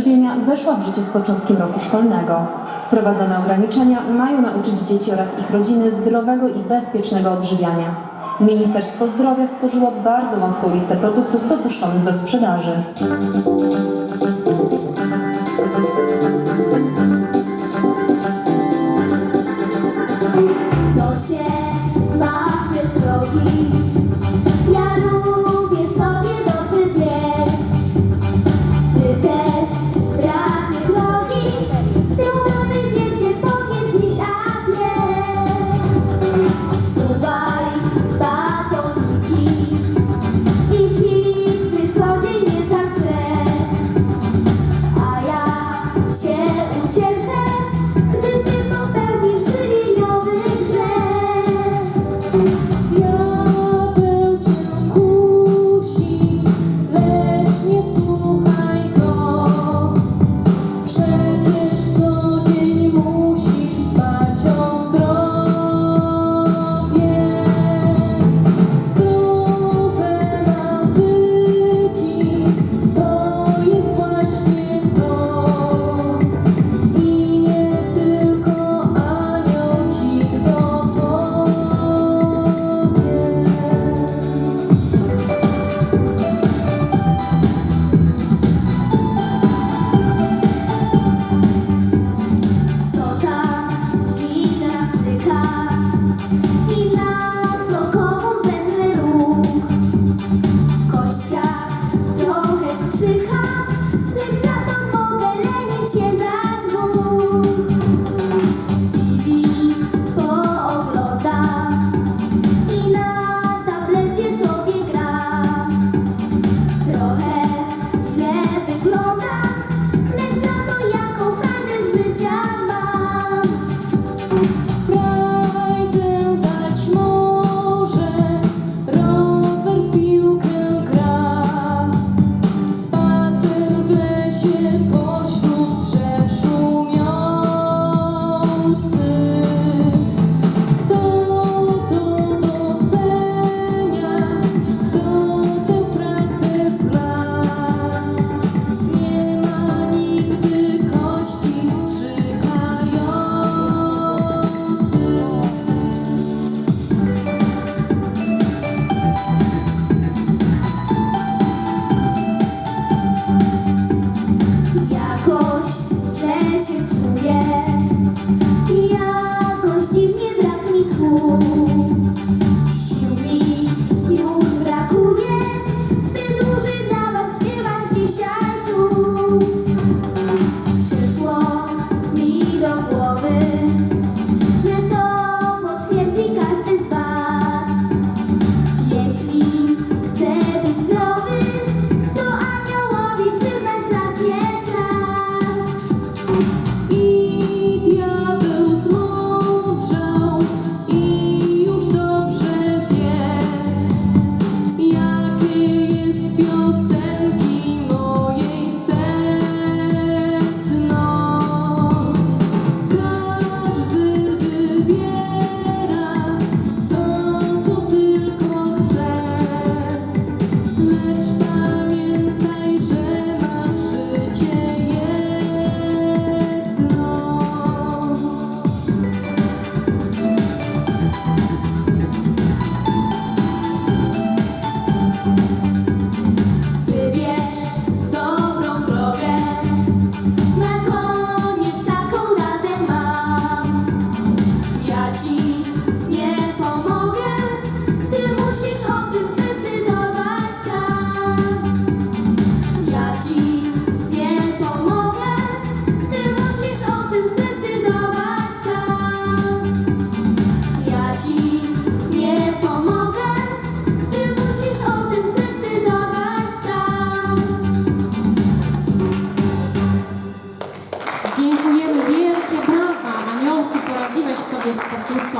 Odżywienia weszła w życie z początkiem roku szkolnego. Wprowadzone ograniczenia mają nauczyć dzieci oraz ich rodziny zdrowego i bezpiecznego odżywiania. Ministerstwo Zdrowia stworzyło bardzo wąską listę produktów dopuszczonych do sprzedaży.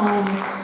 home